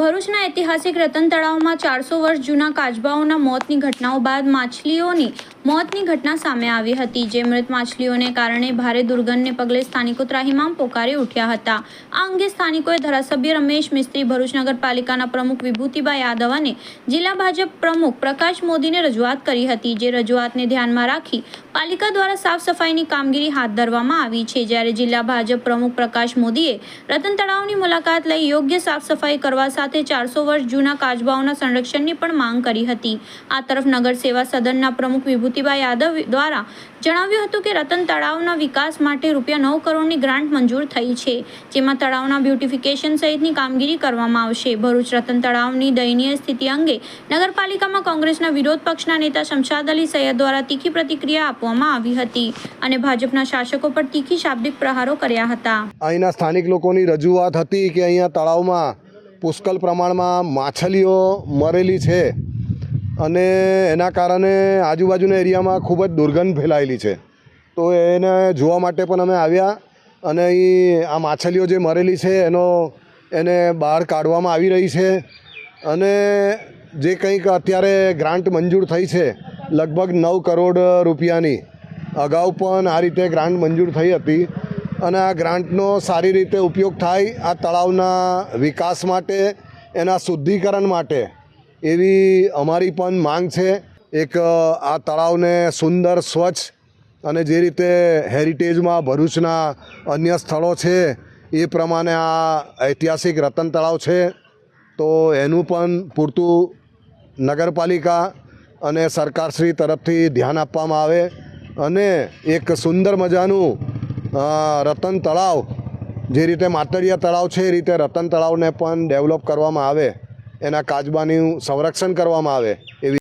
ભરૂચના ઐતિહાસિક રતન તળાવમાં ચારસો વર્ષ જૂના કાચબાઓના મોતની ઘટનાઓ બાદ માછલીઓની મોતની ઘટના સામે આવી હતી, જે મૃત માછલીઓને કારણે ભારે દુર્ગંધને પગલે સ્થાનિકો ત્રાહિમામ પોકારી ઉઠ્યા હતા. આ અંગે સ્થાનિકોએ ધારાસભ્ય રમેશ મિસ્ત્રી, ભરૂચ નગરપાલિકાના પ્રમુખ વિભૂતિબા યાદવ અને જિલ્લા ભાજપ પ્રમુખ પ્રકાશ મોદીને રજૂઆત કરી હતી, જે રજૂઆતને ધ્યાનમાં રાખી પાલિકા દ્વારા સાફ સફાઈની કામગીરી હાથ ધરવામાં આવી છે. જ્યારે જિલ્લા ભાજપ પ્રમુખ પ્રકાશ મોદીએ રતન તળાવની મુલાકાત લઈ યોગ્ય સાફ સફાઈ કરવા સાથે ચારસો વર્ષ જૂના કાચબાઓના સંરક્ષણની પણ માંગ કરી હતી. આ તરફ નગર સદનના પ્રમુખ વિભૂતિભાઈ યાદવ દ્વારા જણાવ્યું હતું કે રતન તળાવના વિકાસ માટે રૂપિયા નવ કરોડની ગ્રાન્ટ મંજૂર થઈ છે, જેમાં તળાવના બ્યુટિફિકેશન સહિતની કામગીરી કરવામાં આવશે. ભરૂચ રતન તળાવની દયનીય સ્થિતિ અંગે નગરપાલિકામાં કોંગ્રેસના વિરોધ પક્ષના નેતા શમશાદ અલી સૈયદ દ્વારા તીખી પ્રતિક્રિયા આપવામાં આવી હતી અને ભાજપના શાસકો પર તીખી શાબ્દિક પ્રહારો કર્યા હતા. અહીંના સ્થાનિક લોકોની રજૂઆત હતી કે અહીંયા તળાવમાં પુષ્કળ પ્રમાણમાં માછલીઓ મરેલી છે અને એના કારણે આજુબાજુના એરિયામાં ખૂબ જ દુર્ગંધ ફેલાયેલી છે. તો એને જોવા માટે પણ અમે આવ્યા અને અહીં આ માછલીઓ જે મરેલી છે એનો એને બહાર કાઢવામાં આવી રહી છે અને જે કંઈક અત્યારે ગ્રાન્ટ મંજૂર થઈ છે, લગભગ નવ કરોડ રૂપિયાની. અગાઉ પણ આ રીતે ગ્રાન્ટ મંજૂર થઈ હતી. અને આ ગ્રાન્ટનો સારી રીતે ઉપયોગ થાય આ તળાવના વિકાસ માટે, એના શુદ્ધિકરણ માટે એવી અમારી પણ માંગ છે. એક આ તળાવને સુંદર, સ્વચ્છ અને જે રીતે હેરિટેજમાં ભરૂચના અન્ય સ્થળો છે, એ પ્રમાણે આ ઐતિહાસિક રતન તળાવ છે. તો એનું પણ પૂરતું નગરપાલિકા અને સરકારશ્રી તરફથી ધ્યાન આપવામાં આવે અને એક સુંદર મજાનું રતન તળાવ. જે રીતે માતળિયા તળાવ છે, એ રીતે રતન તળાવને પણ ડેવલપ કરવામાં આવે. એના કાચબાનું સંરક્ષણ કરવામાં આવે એવી